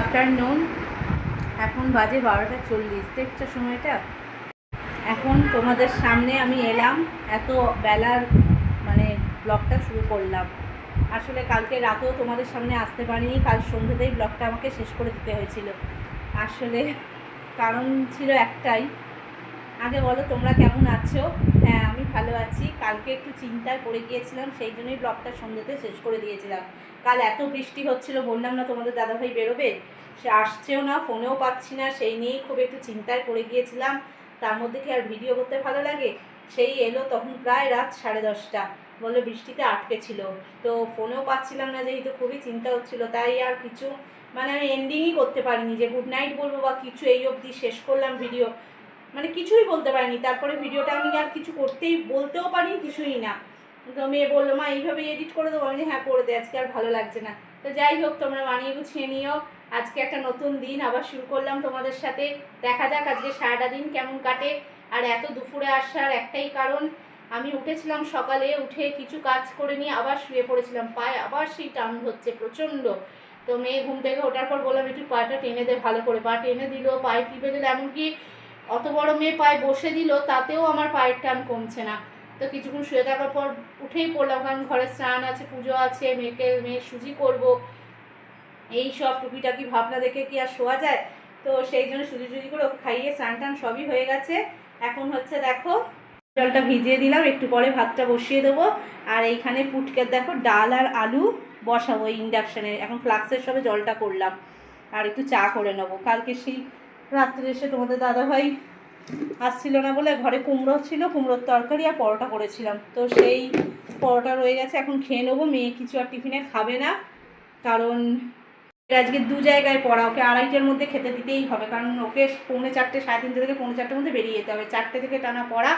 Afternoon এখন বাজে বারোটা চল্লিশ, দেখছ সময়টা? এখন তোমাদের সামনে আমি এলাম, এত বেলার মানে ব্লগটা শুরু করলাম। আসলে কালকে রাতেও তোমাদের সামনে আসতে পারিনি, কাল সন্ধ্যেতেই ব্লগটা আমাকে শেষ করে দিতে হয়েছিল। আসলে কারণ ছিল একটাই আগে বলো, তোমরা কেমন আছো? হ্যাঁ আমি ভালো আছি। কালকে একটু চিন্তায় পড়ে গিয়েছিলাম, সেই জন্যই ব্লগটা সন্ধ্যেতে শেষ করে দিয়েছিলাম। কাল এত বৃষ্টি হচ্ছিল, বললাম না তোমাদের দাদাভাই বেরোবে? সে আসছেও না, ফোনেও পাচ্ছি না, সেই নিয়েই খুব একটু চিন্তায় পড়ে গিয়েছিলাম। তার মধ্যে কি আর ভিডিও করতে ভালো লাগে? সেই এলো তখন প্রায় রাত সাড়ে দশটা। বলল বৃষ্টিতে আটকে ছিল। তো ফোনেও পাচ্ছিলাম না, যেহেতু খুবই চিন্তা হচ্ছিল, তাই আর কিছু মানে আমি এন্ডিংই করতে পারিনি যে গুড নাইট বলব বা কিছু, এই অবধি শেষ করলাম ভিডিও মানে কিছুই বলতে পারিনি। তারপরে ভিডিওটা আমি আর কিছু করতেই বলতেও পারিনি কিছুই না। তো মেয়ে বলল মা এইভাবে এডিট করে দেবো? আমি বলছি, হ্যাঁ করে দে আজকে আর ভালো লাগছে না। তো যাই হোক তোমরা মানিয়ে গুছিয়ে নিও। আজকে একটা নতুন দিন আবার শুরু করলাম তোমাদের সাথে। দেখা যাক আজকে সারাটা দিন কেমন কাটে। আর এত দুপুরে আসার একটাই কারণ আমি উঠেছিলাম সকালে উঠে কিছু কাজ করে নিয়ে আবার শুয়ে পড়েছিলাম। পায়ে আবার সেই টান হচ্ছে প্রচণ্ড। তো মেয়ে ঘুম থেকে ওঠার পর বললাম একটু পাটা টেনে দে ভালো করে। পা টেনে দিল পায়ে টিপে দিল এমনকি অত বড় মেয়ে পায়ে বসে দিল, তাতেও আমার পায়ের টান কমছে না। তো কিছুক্ষণ শুয়ে থাকার পর উঠেই পড়লাম, কারণ ঘরে স্নান আছে, পুজো আছে, মেয়েকে মেয়ে সুজি করব। এই সব টুকিটাকি ভাবনা দেখে কি আর শোয়া যায়? তো সেই জন্য সুজি সুজি করে ওকে খাইয়ে স্নান টান সবই হয়ে গেছে। এখন হচ্ছে দেখো, জলটা ভিজিয়ে দিলাম, একটু পরে ভাতটা বসিয়ে দেবো। আর এইখানে পুটকের দেখো ডাল আর আলু বসাবো ইন্ডাকশানে। এখন ফ্লাক্সের সবে জলটা করলাম। আর একটু চা করে নেব। কালকে সেই রাত্রে এসে তোমাদের দাদাভাই আসছিল না বলে ঘরে কুমড়ো ছিল, কুমড়োর তরকারি আর পরোটা করেছিলাম। তো সেই পরোটা রয়ে গেছে, এখন খেয়ে নেব, মেয়ে কিছু আর টিফিনে খাবে না। কারণ আজকে দু জায়গায় পড়া, ওকে আড়াইটার মধ্যে খেতে দিতেই হবে, কারণ ওকে পৌনে চারটে, সাড়ে তিনটে থেকে পৌনে চারটের মধ্যে বেরিয়ে যেতে হবে। চারটে থেকে টানা পড়া,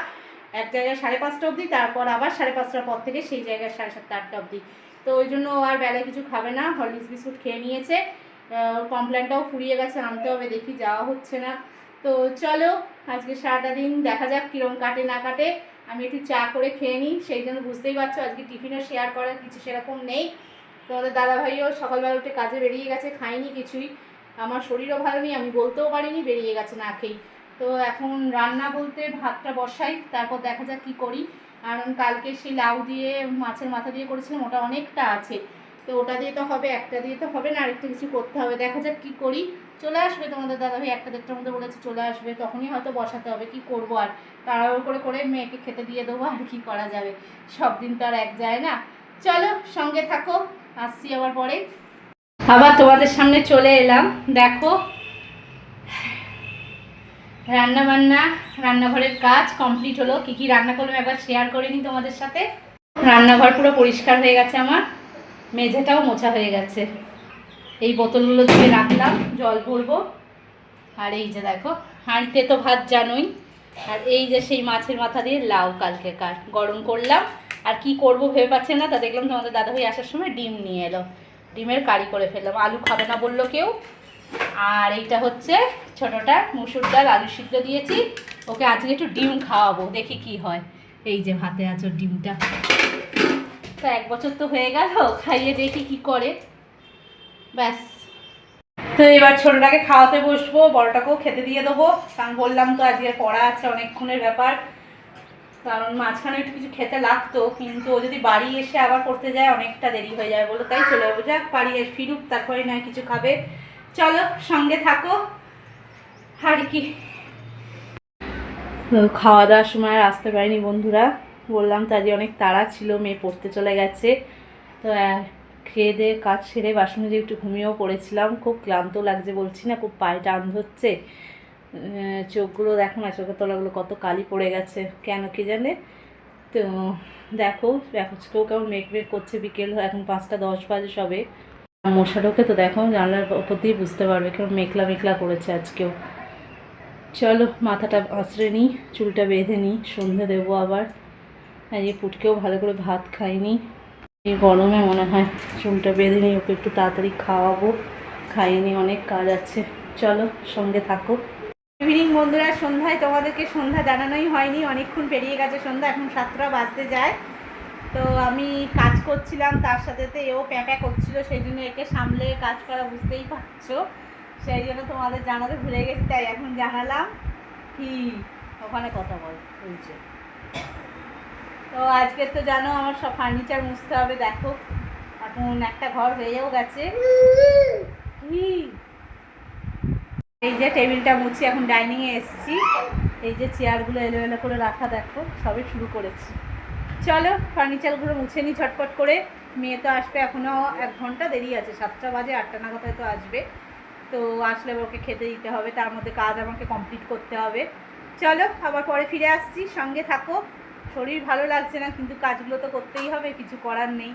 এক জায়গায় সাড়ে পাঁচটা অবধি, তারপর আবার সাড়ে পাঁচটার পর থেকে সেই জায়গায় সাড়ে সাতটা, আটটা অবধি। তো ওই জন্য আর বেলায় কিছু খাবে না, হরলিক্স বিস্কুট খেয়ে নিয়েছে। ওর কমপ্লেনটাও ফুরিয়ে গেছে আনতে হবে, দেখি যাওয়া হচ্ছে না। তো চলো, আজকে সারাটা দিন দেখা যাক কীরকম কাটে না কাটে। আমি একটু চা করে খেয়ে নিই, সেই জন্য বুঝতেই পারছ আজকে টিফিনও শেয়ার করার কিছু সেরকম নেই। তোমাদের দাদাভাইও সকালবেলা উঠে কাজে বেরিয়ে গেছে, খাইনি কিছুই। আমার শরীরও ভালো নেই, আমি বলতেও পারিনি, বেরিয়ে গেছে না খেয়েই। তো এখন রান্না বলতে ভাতটা বসাই, তারপর দেখা যাক কী করি। কারণ কালকে সেই লাউ দিয়ে, মাছের মাথা দিয়ে করেছিলাম, ওটা অনেকটা আছে। তো ওটা দিয়ে তো হবে, একটা দিয়ে তো হবে না, আরেকটা কিছু করতে হবে। দেখা যাক কী করি। চলে আসবে তোমাদের দাদাভাই, একটা দেড়টার মধ্যে বলেছে চলে আসবে, তখনই হয়তো বসাতে হবে, কি করব আর? তাড়াহুড়ো করে করে মেয়েকে খেতে দিয়ে দেবো আর কি করা যাবে। সব দিন তো আর এক যায় না। চলো, সঙ্গে থাকো, আসছি আবার পরে। আবার তোমাদের সামনে চলে এলাম। দেখো রান্না বান্না রান্নাঘরের কাজ কমপ্লিট হলো। কি কি রান্না করলাম একবার শেয়ার করে তোমাদের সাথে। রান্নাঘর পুরো পরিষ্কার হয়ে গেছে আমার। মেঝেটাও মোছা হয়ে গেছে। এই বোতলগুলো দিয়ে রাখলাম, জল ভরবো। আর এই যে দেখো, হাঁড়িতে তো ভাত জানোই। আর এই যে সেই মাছের মাথা দিয়ে লাউ কালকে কার। গরম করলাম। আর কি করব ভেবে পাচ্ছে না, তা দেখলাম তোমাদের দাদাভাই আসার সময় ডিম নিয়ে এলো। ডিমের কারি করে ফেললাম। আলু খাবে না বলল কেউ। আর এইটা হচ্ছে ছোটোটা মুসুর ডাল, আলু সিদ্ধ দিয়েছি। ওকে আজকে একটু ডিম খাওয়াবো, দেখি কি হয়। এই যে ভাতে আছো ডিমটা। তো এক বছর তো হয়ে গেল, খাইয়ে দেখি কি করে। ব্যাস। তো এবার ছোটোটাকে খাওয়াতে বসবো, বড়টাকেও খেতে দিয়ে দেবো। কারণ বললাম তো আজকে পড়া আছে, অনেকক্ষণের ব্যাপার। কারণ মাঝখানে একটু কিছু খেতে লাগতো, কিন্তু ও যদি বাড়ি এসে আবার পড়তে যায়, অনেকটা দেরি হয়ে যায় বলো। তাই চলে যাব। যাক, বাড়ি এসে ফিরুক, তারপরে নয় কিছু খাবে। চলো, সঙ্গে থাকো। আর কি। খাওয়া দাওয়ার সময় আসতে পারিনি বন্ধুরা। বললাম তো অনেক তাড়া ছিল, মেয়ে পড়তে চলে গেছে। তো খেয়ে দিয়ে কাজ সেরে বাসন যে একটু ঘুমিয়েও পড়েছিলাম। খুব ক্লান্ত লাগছে, বলছি না, খুব পায়ে টান ধরছে। চোখগুলো দেখো না, চোখের তলাগুলো কত কালি পড়ে গেছে, কেন কি জানে? তো, দেখো এখনকেও কেমন মেঘ মেঘ করছে বিকেল, এখন পাঁচটা দশ বাজে সবে। মশা ঢোকে তো দেখো, জানলার ওপর দিয়ে বুঝতে পারবে কেমন মেঘলা মেঘলা করেছে আজকেও। চলো, মাথাটা আঁচড়ে নিই, চুলটা বেঁধে নিই, সন্ধে দেবো আবার। আর এই পুটকেও ভালো করে ভাত খাইনি। এই গরমে মনে হয় চুলটা বেঁধে নিই, ওকে একটু তাড়াতাড়ি খাওয়াবো। খাইনি, অনেক কাজ আছে। চলো, সঙ্গে থাকো। ইভিনিং বন্ধুরা, সন্ধ্যায় তোমাদেরকে সন্ধ্যা জানানোই হয়নি। অনেকক্ষণ পেরিয়ে গেছে সন্ধ্যা, এখন সাতটা বাজতে যায়। তো আমি কাজ করছিলাম, তার সাথে তো এও প্যাঁপা করছিল, সেই জন্য একে সামলে কাজ করা বুঝতেই পারছ। সেই জন্য তোমাদের জানাতে ভুলে গেছি, তাই এখন জানালাম। কি? ওখানে কথা বল বলছে তো আজকে তো জানো আমার সব ফার্নিচার মুছতে হবে, দেখো। এখন একটা ঘর হয়েও গেছে। এই যে টেবিলটা মুছি, এখন ডাইনিংয়ে এসেছি। এই যে চেয়ারগুলো এলো করে রাখা, দেখো সবে শুরু করেছি। চলো ফার্নিচারগুলো মুছে নিই ঝটপট করে। মেয়ে তো আসবে এখনও এক ঘণ্টা, দেরি আছে, সাতটা বাজে, আটটা নাগাদ হয়তো আসবে। তো আসলে ওকে খেতে দিতে হবে, তার মধ্যে কাজ আমাকে কমপ্লিট করতে হবে। চলো, আবার পরে ফিরে আসছি, সঙ্গে থাকো। শরীর ভালো লাগছে না, কিন্তু কাজগুলো তো করতেই হবে, কিছু করার নেই।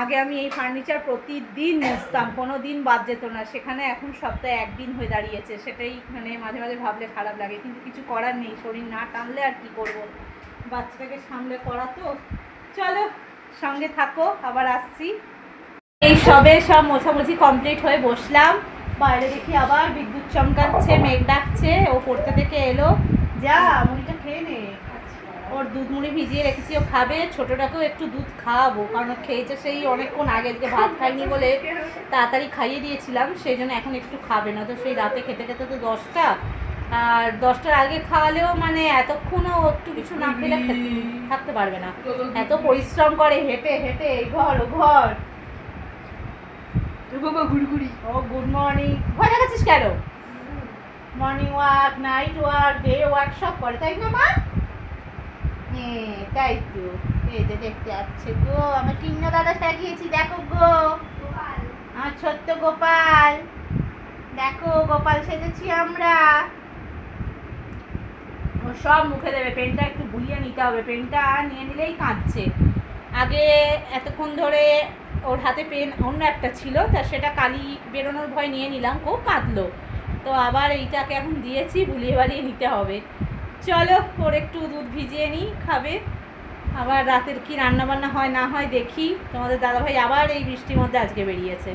আগে আমি এই ফার্নিচার প্রতিদিন মুছতাম, কোনো দিন বাদ যেত না। সেখানে এখন সপ্তাহে একদিন হয়ে দাঁড়িয়েছে, সেটাই মানে মাঝে মাঝে ভাবলে খারাপ লাগে, কিন্তু কিছু করার নেই, শরীর না টানলে আর কি করব? বাচ্চাটাকে সামলে করা তো। চলো, সঙ্গে থাকো, আবার আসছি। এই সবে সব মোছামুছি কমপ্লিট হয়ে বসলাম। বাইরে দেখি আবার বিদ্যুৎ চমকাচ্ছে, মেঘ ডাকছে, ও পড়তে থেকে এলো। যা, মুড়িটা খেয়ে নে। ওর দুধ মুড়ি ভিজিয়ে রেখেছি ও খাবে ছোটোটাকেও একটু দুধ খাওয়াবো। কারণ খেয়েছে সেই অনেকক্ষণ আগে আজকে ভাত খাইনি বলে তাড়াতাড়ি খাইয়ে দিয়েছিলাম সেই জন্য এখন একটু খাবে না। তো সেই রাতে খেতে খেতে তো দশটা আর দশটার আগে খাওয়ালেও মানে এতক্ষণও একটু কিছু না খেলে থাকতে পারবে না। এত পরিশ্রম করে হেঁটে হেঁটে এই ঘর ও ঘর। বাবা গুড়গুড়ি ও গুড মর্নিং। ভয় দেখাচ্ছিস কেন? Morning walk night walk day walk সব করে তাই না মা? হ্যাঁ তাই তো। এই যে দেখতে যাচ্ছে গো, আমার কিন্ন দাদা সাজিয়েছি, দেখো গো। আমার ছোট্ট গোপাল। দেখো, গোপাল সেজেছি আমরা। ও সব মুখে দেবে, পেনটা একটু বুলিয়ে নিতে হবে। পেনটা নিয়ে নিলেই কাঁদছে। আগে এতক্ষণ ধরে ওর হাতে পেন অন্য একটা ছিল, তা সেটা কালি বেরোনোর ভয় নিয়ে নিলাম খুব কাঁদলো। তো আবার এইটাকে এখন দিয়েছি, বুলিয়ে বাড়িয়ে নিতে হবে। চলো ওর একটু দুধ ভিজিয়ে নিই খাবে। আবার রাতের কি রান্না বান্না হয় না হয় দেখি। তোমাদের দাদাভাই আবার এই বৃষ্টির মধ্যে আজকে বেরিয়েছে।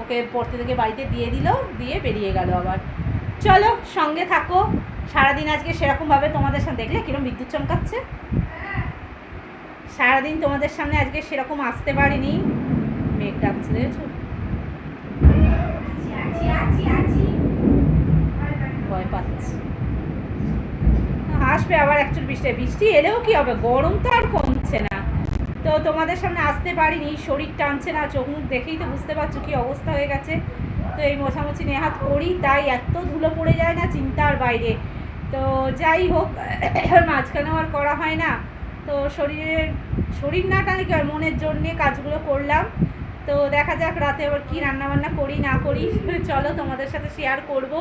ওকে পড়তে থেকে বাড়িতে দিয়ে দিল দিয়ে বেরিয়ে গেল আবার। চলো সঙ্গে থাকো। সারাদিন আজকে সেরকমভাবে তোমাদের সামনে দেখলে কিরম বিদ্যুৎ চমকাচ্ছে? সারাদিন তোমাদের সামনে আজকে সেরকম আসতে পারিনি। মেঘ ডাকছে দেখেছ? ভয় পাচ্ছি। আসবে আবার একচুর বৃষ্টি বৃষ্টি এলেও কি হবে? গরম তো আর কমছে না। তো তোমাদের সামনে আসতে পারিনি, শরীর টানছে না, চোখ মুখ দেখেই তো বুঝতে পারছ কি অবস্থা হয়ে গেছে। তো এই মোছামুছি নেহাত করি, তাই এত ধুলো পড়ে যায় না চিন্তার বাইরে। তো যাই হোক, মাঝখানেও আর করা হয় না। তো শরীরের শরীর না টানে কি মনের জন্যে কাজগুলো করলাম। তো দেখা যাক রাতে আবার কী রান্নাবান্না করি, না করি। চলো তোমাদের সাথে শেয়ার করব।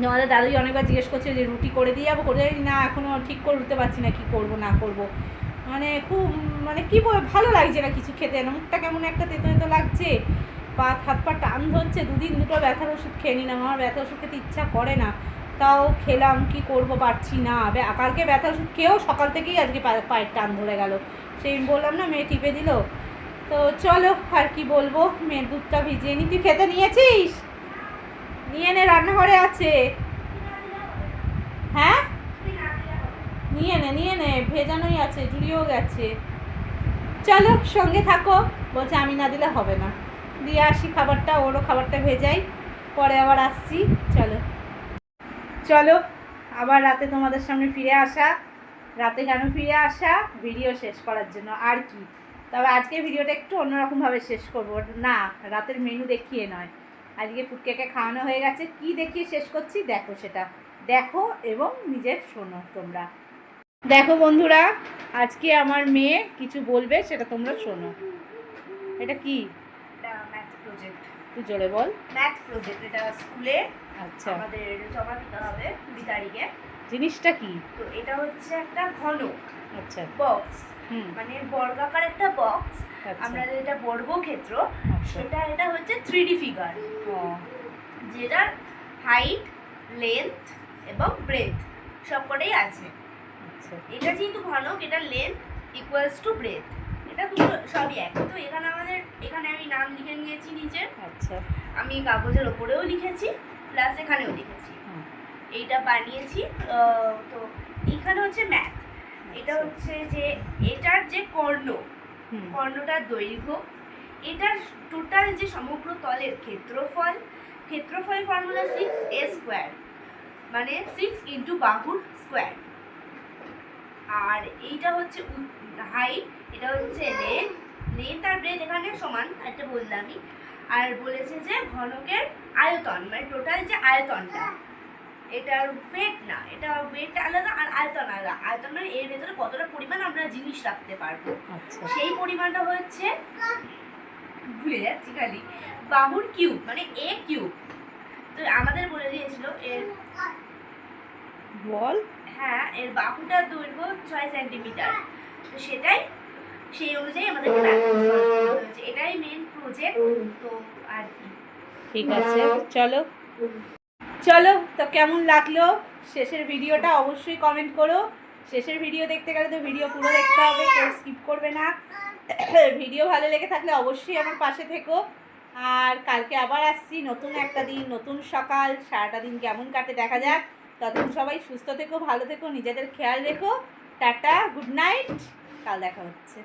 তোমাদের দাদুই অনেকবার জিজ্ঞেস করছে যে রুটি করে দিয়ে যাব, করে না এখনও ঠিক করে উঠতে পারছি না, কি করব, না করব। মানে খুব মানে কি ভালো লাগছে না কিছু খেতে। না মুখটা কেমন একটা তেতো তেতো লাগছে। পা, হাত পা টান ধরছে, দুদিন দুটো ব্যথার ওষুধ খেয়ে নিলাম। আমার ব্যথা ওষুধ খেতে ইচ্ছা করে না। তাও খেলাম, কি করব পারছি না। কালকে ব্যথা ওষুধ খেয়েও সকাল থেকেই আজকে পায়ের টান ধরে গেল। সেই বললাম, না, মেয়ে টিপে দিল। তো চলো, আর কি বলব, মেয়ের দুধটা ভিজিয়ে নি। তুই খেতে নিয়েছিস? নিয়ে নে, রান্নাঘরে আছে। হ্যাঁ? নিয়ে নে নিয়ে নে, ভেজানোই আছে জুড়িয়েও গেছে। চলো, সঙ্গে থাকো। বলছে, আমি না দিলে হবে না। দিয়ে আসি খাবারটা, ওরও খাবারটা ভেজাই। পরে আবার আসছি, চলো। চলো, আবার রাতে তোমাদের সামনে ফিরে আসা। রাতে কেন ফিরে আসা? ভিডিও শেষ করার জন্য, আর কি। তবে আজকে ভিডিওটা একটু অন্যরকমভাবে শেষ করব। না, রাতের মেনু দেখিয়ে নয়। আজকে ফুটকেকে খাওয়ানো হয়ে গেছে। কি দেখিয়ে শেষ করছি? দেখো সেটা। দেখো এবং নিজের শোনো তোমরা। দেখো বন্ধুরা আজকে আমার মেয়ে কিছু বলবে সেটা তোমরা শোনো। এটা কি? ম্যাথ প্রজেক্ট তুই জোরে বল। ম্যাথ প্রজেক্ট এটা স্কুলে আচ্ছা। আমাদের জমা দিতে হবে দুই তারিখে। জিনিসটা কি? তো এটা হচ্ছে একটা ঘন আচ্ছা। বক্স মানে বর্গাকার একটা বক্স আমরা যেটা বর্গক্ষেত্র আচ্ছা। সেটা এটা হচ্ছে থ্রি ডি ফিগার ও। যেটার হাইট লেন্থ এবং ব্রেথ সবকটাই আছে। আচ্ছা। এটা যেহেতু ঘনক এটা লেন্থ ইকুয়ালস টু ব্রেথ এটা দুটো সবই এক। তো এখানে আমাদের এখানে আমি নাম লিখে নিয়েছি নিজের। আচ্ছা। আমি কাগজের ওপরেও লিখেছি প্লাস এখানেও লিখেছি। এইটা বানিয়েছি তো এখানে হচ্ছে ম্যাথ এটা আচ্ছা। হচ্ছে যে এটার যে কর্ণ কর্ণটার দৈর্ঘ্য। এটার টোটাল যে সমগ্র তলের ক্ষেত্রফল ক্ষেত্রফল ফর্মুলা সিক্স এ স্কোয়ার মানে সিক্স ইন্টু বাহুর স্কোয়ার আর এইটা হচ্ছে হাইট এটা হচ্ছে লেন্থ লেন্থ আর ব্রেথ এখানে সমান একটা বললামই। আর বলেছে যে ঘনকের আয়তন মানে টোটাল যে আয়তনটা এটার ওয়েট না এটা ওয়েট আলাদা আর আয়তন আলাদা। আয়তন মানে এর ভেতরে কতটা পরিমাণ আমরা জিনিস রাখতে পারব? আচ্ছা। সেই পরিমাণটা হচ্ছে ভুলে যাচ্ছি খালি বাহুর কিউব মানে এ কিউব তো আমাদের বলে দিয়েছিল এর বল। হ্যাঁ এর বাহুটার দৈর্ঘ্য ছয় সেন্টিমিটার তো সেটাই সেই অনুযায়ী আমাদের এটাই মেন প্রজেক্ট তো আর কি। ঠিক আছে চলো। চলো, তো কেমন লাগল? শেষের ভিডিওটা অবশ্যই কমেন্ট করো। শেষের ভিডিও দেখতে গেলে তো ভিডিও পুরো দেখতে হবে, কেউ স্কিপ করবে না। ভিডিও ভালো লেগে থাকলে অবশ্যই আমার পাশে থেকো। আর কালকে আবার আসছি, নতুন একটা দিন, নতুন সকাল, সারাটা দিন কেমন কাটে দেখা যাক। ততক্ষণ সবাই সুস্থ থেকো, ভালো থেকো, নিজেদের খেয়াল রেখো। টাটা গুড নাইট কাল দেখা হচ্ছে।